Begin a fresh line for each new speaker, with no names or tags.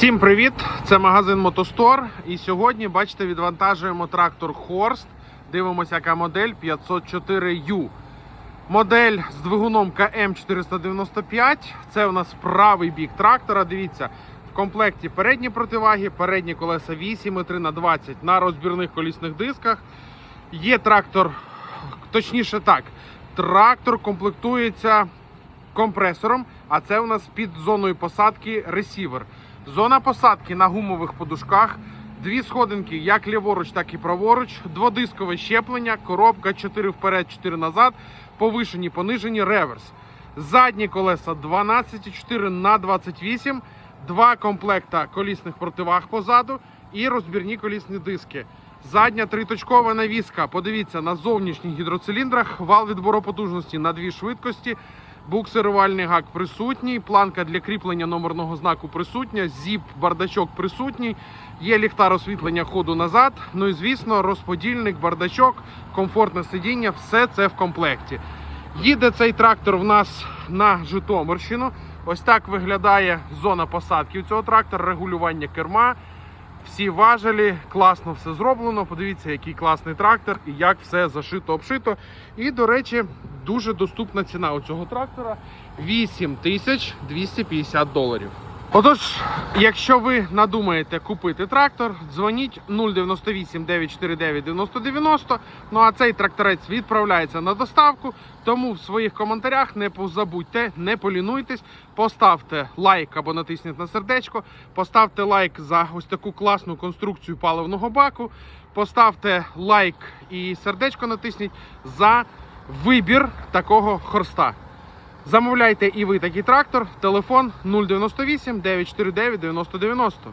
Всім привіт! Це магазин Мотостор. І сьогодні, бачите, відвантажуємо трактор Хорст. Дивимося, яка модель 504U. Модель з двигуном КМ495. Це у нас правий бік трактора. Дивіться, в комплекті передні противаги, передні колеса 8,3 на 20 на розбірних колісних дисках. Є трактор, точніше так, трактор комплектується компресором, а це у нас під зоною посадки ресівер. Зона посадки на гумових подушках, дві сходинки, як ліворуч, так і праворуч, дводискове щеплення, коробка 4 вперед, 4 назад, повишені, понижені, реверс. Задні колеса 12,4 на 28, два комплекта колісних противаг позаду і розбірні колісні диски. Задня триточкова навіска. Подивіться на зовнішніх гідроциліндрах, вал відбору потужності на дві швидкості. Буксирувальний гак присутній, планка для кріплення номерного знаку присутня, зіп, бардачок присутній, є ліхтар освітлення ходу назад. Ну і звісно, розподільник, бардачок, комфортне сидіння, все це в комплекті. Їде цей трактор в нас на Житомирщину. Ось так виглядає зона посадки цього трактора, регулювання керма. Всі важелі, класно все зроблено. Подивіться, який класний трактор і як все зашито, обшито. І, до речі, дуже доступна ціна у цього трактора 8250 доларів. Отож, якщо ви надумаєте купити трактор, дзвоніть 098 949 9090. Ну а цей тракторець відправляється на доставку. Тому в своїх коментарях не позабудьте, не полінуйтесь, поставте лайк або натисніть на сердечко, поставте лайк за ось таку класну конструкцію паливного баку. Поставте лайк і сердечко натисніть за вибір такого хорста. Замовляйте і ви такий трактор. Телефон 098 949 9090.